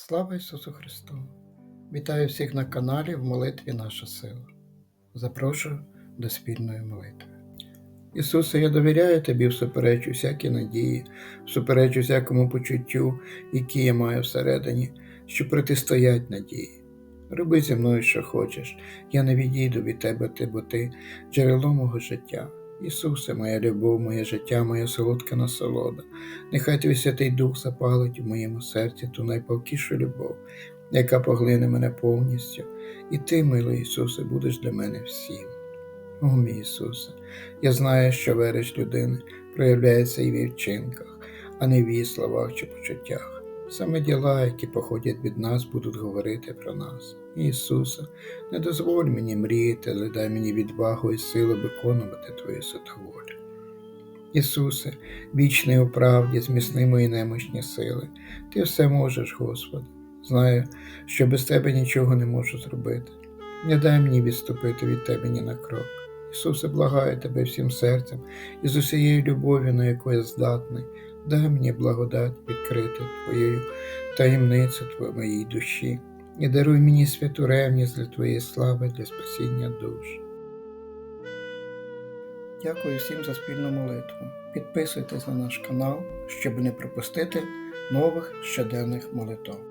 Слава Ісусу Христу! Вітаю всіх на каналі в молитві Наша сила. Запрошую до спільної молитви. Ісусе, я довіряю Тобі всупереч усякій надії, всупереч усякому почуттю, яке я маю всередині, що протистоять надії. Роби зі мною, що хочеш, я не відійду від Тебе, ти, бо Ти джерело мого життя. Ісусе, моя любов, моє життя, моя солодка насолода. Нехай Твій Святий Дух запалить у моєму серці ту найпалкішу любов, яка поглине мене повністю, і Ти, милий Ісусе, будеш для мене всім. О, мій Ісусе, я знаю, що вериш людини проявляється і в її вчинках, а не в її словах чи почуттях. Саме діла, які походять від нас, будуть говорити про нас. Ісусе, не дозволь мені мріяти, але дай мені відвагу і силу виконувати Твою святу. Ісусе, вічний у правді, зміцни мої немощні сили. Ти все можеш, Господи. Знаю, що без Тебе нічого не можу зробити. Не дай мені відступити від Тебе ні на крок. Ісусе, благаю Тебе всім серцем і з усією любов'ю, на яку я здатний, дай мені благодать відкрити Твоєю таємницю Твоєї моїй душі і даруй мені святу ревність для Твоєї слави, для спасіння душ. Дякую всім за спільну молитву. Підписуйтесь на наш канал, щоб не пропустити нових щоденних молитв.